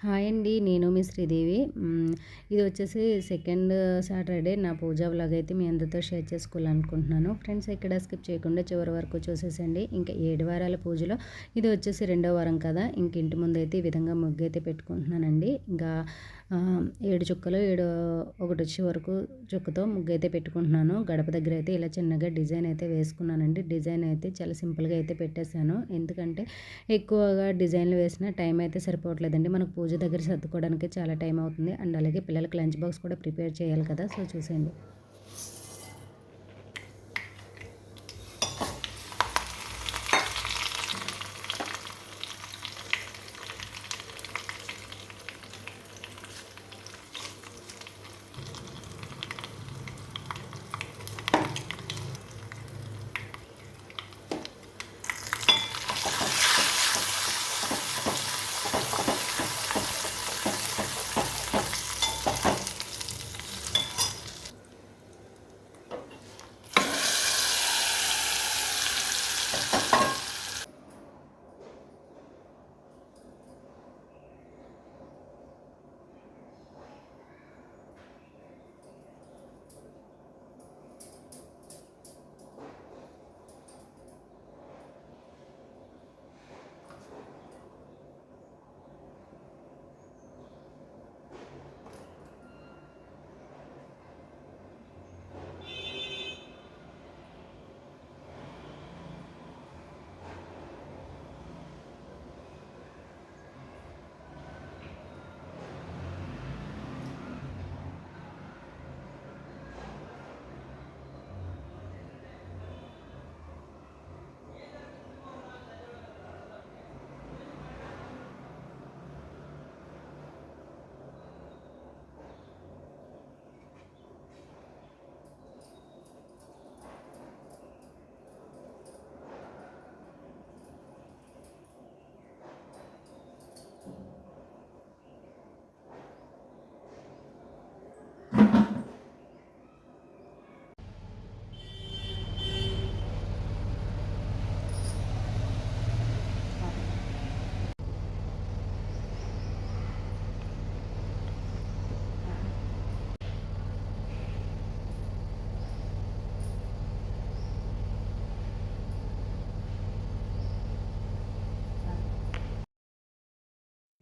Hi అండి నేను మీ శ్రీదేవి. ఇది వచ్చేసి సెకండ్ సాటర్డే నా పూజా వ్లాగ్ అయితే మీ అందరితో షేర్ చేసుకోవాలనుకుంటున్నాను. ఫ్రెండ్స్ ఇక్కడ స్కిప్ చేయకుండా చివరి వరకు చూసేసండి. ఇంకా ఏడు వారాల పూజలో ఇది వచ్చేసి రెండో వారం కదా ఇంక ఇంటి ముందు అయితే ఈ విధంగా ముగ్గు అయితే పెట్టుకుంటున్నానండి. ఇంకా ఏడు చుక్కలు ఏడు ఒకటి వచ్చే వరకు చుక్కతో ముగ్గు అయితే పెట్టుకుంటున్నాను. గడప దగ్గర అయితే ఇలా చిన్నగా డిజైన్ అయితే వేసుకున్నానండి. డిజైన్ అయితే చాలా సింపుల్గా అయితే పెట్టేశాను. ఎందుకంటే ఎక్కువగా డిజైన్లు వేసిన టైం అయితే సరిపోవట్లేదండి. మనకు పూజ దగ్గర సర్దుకోవడానికి చాలా టైం అవుతుంది. అండ్ అలాగే పిల్లలకి లంచ్ బాక్స్ కూడా ప్రిపేర్ చేయాలి కదా. సో చూసేయండి.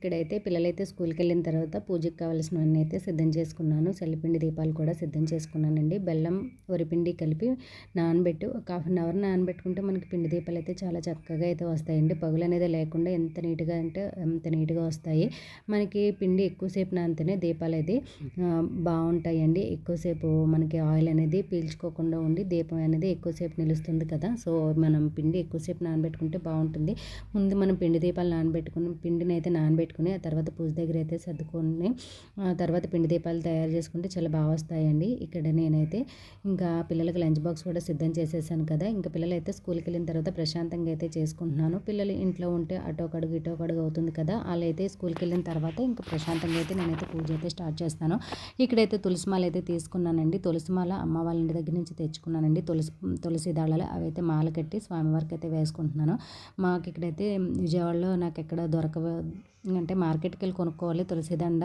ఇక్కడైతే పిల్లలైతే స్కూల్కి వెళ్ళిన తర్వాత పూజకి కావాల్సినవన్నీ అయితే సిద్ధం చేసుకున్నాను. చల్లిపిండి దీపాలు కూడా సిద్ధం చేసుకున్నానండి. బెల్లం వరిపిండి కలిపి నానబెట్టి ఒక హాఫ్ అన్ అవర్ నానబెట్టుకుంటే మనకి పిండి దీపాలు అయితే చాలా చక్కగా అయితే వస్తాయండి. పగులు అనేది లేకుండా ఎంత నీట్గా అంటే ఎంత నీట్గా వస్తాయి. మనకి పిండి ఎక్కువసేపు నానితేనే దీపాలు అయితే బాగుంటాయండి. ఎక్కువసేపు మనకి ఆయిల్ అనేది పీల్చుకోకుండా ఉండి దీపం అనేది ఎక్కువసేపు నిలుస్తుంది కదా. సో మనం పిండి ఎక్కువసేపు నానబెట్టుకుంటే బాగుంటుంది. ముందు మనం పిండి దీపాలు నానబెట్టుకుని పిండిని అయితే నానబెట్టుకుని పెట్టుకుని ఆ తర్వాత పూజ దగ్గర అయితే సర్దుకొని ఆ తర్వాత పిండి దీపాలు తయారు చేసుకుంటే చాలా బాగా వస్తాయండి. ఇక్కడ నేనైతే ఇంకా పిల్లలకి లంచ్ బాక్స్ కూడా సిద్ధం చేసేసాను కదా. ఇంకా పిల్లలు అయితే స్కూల్కి వెళ్ళిన తర్వాత ప్రశాంతంగా అయితే చేసుకుంటున్నాను. పిల్లలు ఇంట్లో ఉంటే అటో కడుగు ఇటో కడుగు అవుతుంది కదా. వాళ్ళు అయితే స్కూల్కి వెళ్ళిన తర్వాత ఇంకా ప్రశాంతంగా అయితే నేనైతే పూజ అయితే స్టార్ట్ చేస్తాను. ఇక్కడైతే తులసిమాల అయితే తీసుకున్నానండి. తులసిమాల అమ్మ వాళ్ళ ఇంటి దగ్గర నుంచి తెచ్చుకున్నానండి. తులసి తులసి దళాలు అవి అయితే మాల కట్టి స్వామివారికి అయితే వేసుకుంటున్నాను. మాకు ఇక్కడైతే విజయవాడలో నాకు ఎక్కడ దొరక అంటే మార్కెట్కి వెళ్ళి కొనుక్కోవాలి తులసి దండ.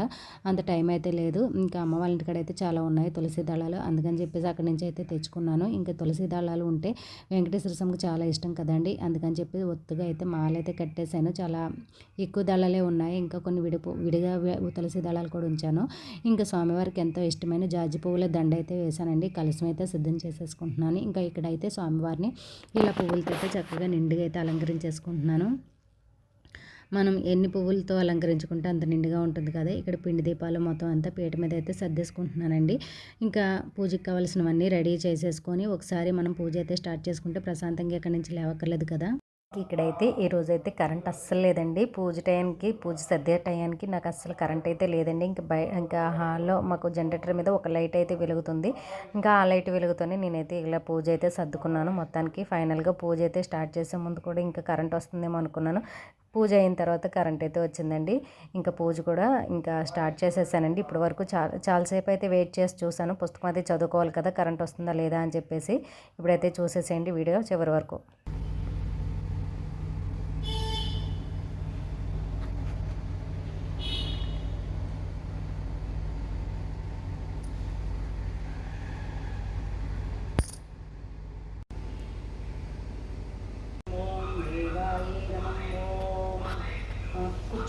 అంత టైం అయితే లేదు. ఇంకా అమ్మ వాళ్ళ ఇంటికాడ అయితే చాలా ఉన్నాయి తులసి దళాలు. అందుకని చెప్పేసి అక్కడి నుంచి అయితే తెచ్చుకున్నాను. ఇంకా తులసి దళాలు ఉంటే వెంకటేశ్వర స్వామికి చాలా ఇష్టం కదండి. అందుకని చెప్పి ఒత్తుగా అయితే మాలైతే కట్టేశాను. చాలా ఎక్కువ దళాలే ఉన్నాయి. ఇంకా కొన్ని విడిపో విడిగా తులసి దళాలు కూడా ఉంచాను. ఇంకా స్వామివారికి ఎంతో ఇష్టమైన జాజి పువ్వుల దండ అయితే వేశానండి. కలసం అయితే సిద్ధం చేసేసుకుంటున్నాను. ఇంకా ఇక్కడైతే స్వామివారిని ఇలా పువ్వులతో అయితే చక్కగా నిండుగా అయితే అలంకరించేసుకుంటున్నాను. మనం ఎన్ని పువ్వులతో అలంకరించుకుంటే అంత నిండుగా ఉంటుంది కదా. ఇక్కడ పిండి దీపాలు మొత్తం అంతా పీట మీద అయితే సర్దేసుకుంటున్నానండి. ఇంకా పూజకి కావాల్సినవన్నీ రెడీ చేసేసుకొని ఒకసారి మనం పూజ అయితే స్టార్ట్ చేసుకుంటే ప్రశాంతంగా ఇక్కడి నుంచి లేవక్కర్లేదు కదా. ఇక్కడైతే ఈ రోజైతే కరెంట్ అస్సలు లేదండి. పూజ టైంకి పూజ సర్దే టైంకి నాకు అస్సలు కరెంట్ అయితే లేదండి. ఇంకా బయ ఇంకా హాల్లో మాకు జనరేటర్ మీద ఒక లైట్ అయితే వెలుగుతుంది. ఇంకా ఆ లైట్ వెలుగుతూనే నేనైతే ఇలా పూజ అయితే సర్దుకున్నాను. మొత్తానికి ఫైనల్గా పూజ అయితే స్టార్ట్ చేసే ముందు కూడా ఇంకా కరెంట్ వస్తుందేమో అనుకున్నాను. పూజ అయిన తర్వాత కరెంట్ అయితే వచ్చిందండి. ఇంకా పూజ కూడా ఇంకా స్టార్ట్ చేసేసానండి. ఇప్పటి వరకు చాలా చాలాసేపు అయితే వెయిట్ చేసి చూసాను పుస్తకం అయితే చదువుకోవాలి కదా కరెంట్ వస్తుందా లేదా అని చెప్పేసి ఇప్పుడైతే చూసేసేయండి వీడియో చివరి వరకు.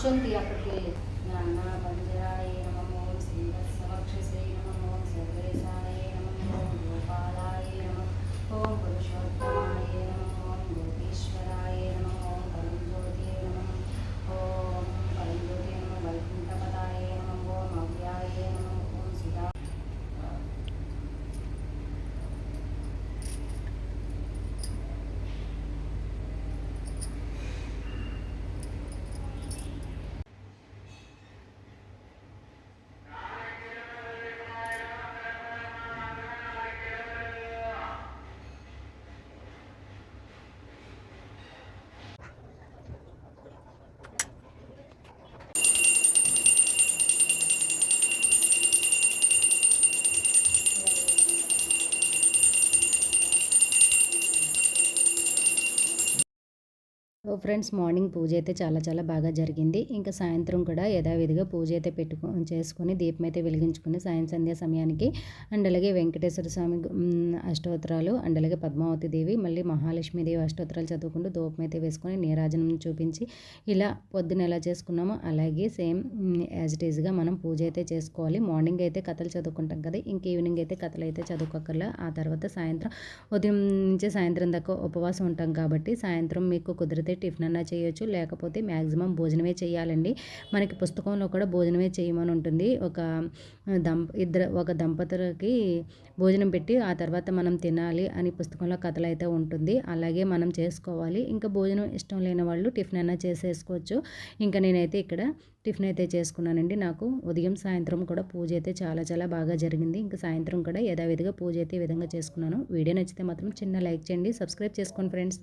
కూర్చొని అక్కడికి వెళ్ళి నమో ఓం శ్రీవత్సవక్షసే నమో ఓం సర్వేశాయ నమో ఓం గోపాలాయ నమో ఓం ఫ్రెండ్స్ మార్నింగ్ పూజ అయితే చాలా చాలా బాగా జరిగింది. ఇంకా సాయంత్రం కూడా యథావిధిగా పూజ అయితే పెట్టుకు చేసుకొని దీపం అయితే వెలిగించుకొని సాయం సంధ్యా సమయానికి అండ్ అలాగే వెంకటేశ్వర స్వామి అష్టోత్తరాలు అండ్ అలాగే పద్మావతి దేవి మళ్ళీ మహాలక్ష్మీదేవి అష్టోత్తరాలు చదువుకుంటూ దూపం అయితే వేసుకొని నీరాజనం చూపించి ఇలా పొద్దున ఎలా చేసుకున్నామో అలాగే సేమ్ యాజ్ ఇట్ ఈజ్గా మనం పూజ అయితే చేసుకోవాలి. మార్నింగ్ అయితే కథలు చదువుకుంటాం కదా ఇంక ఈవినింగ్ అయితే కథలు అయితే చదువుకోకర్లా ఆ తర్వాత సాయంత్రం ఉదయం నుంచి సాయంత్రం దాకా ఉపవాసం ఉంటాం కాబట్టి సాయంత్రం మీకు కుదిరితే టిఫిన్ అన్నా చేయొచ్చు లేకపోతే మ్యాక్సిమం భోజనమే చేయాలండి. మనకి పుస్తకంలో కూడా భోజనమే చేయమని ఉంటుంది. ఒక దంప ఇద్దరు ఒక దంపతులకి భోజనం పెట్టి ఆ తర్వాత మనం తినాలి అని పుస్తకంలో కథలు అయితే ఉంటుంది. అలాగే మనం చేసుకోవాలి. ఇంకా భోజనం ఇష్టం లేని వాళ్ళు టిఫిన్ అయినా చేసేసుకోవచ్చు. ఇంకా నేనైతే ఇక్కడ టిఫిన్ అయితే చేసుకున్నానండి. నాకు ఉదయం సాయంత్రం కూడా పూజ అయితే చాలా చాలా బాగా జరిగింది. ఇంకా సాయంత్రం కూడా యథావిధిగా పూజ అయితే ఈ విధంగా చేసుకున్నాను. వీడియో నచ్చితే మాత్రం చిన్న లైక్ చేయండి. సబ్స్క్రైబ్ చేసుకోండి ఫ్రెండ్స్.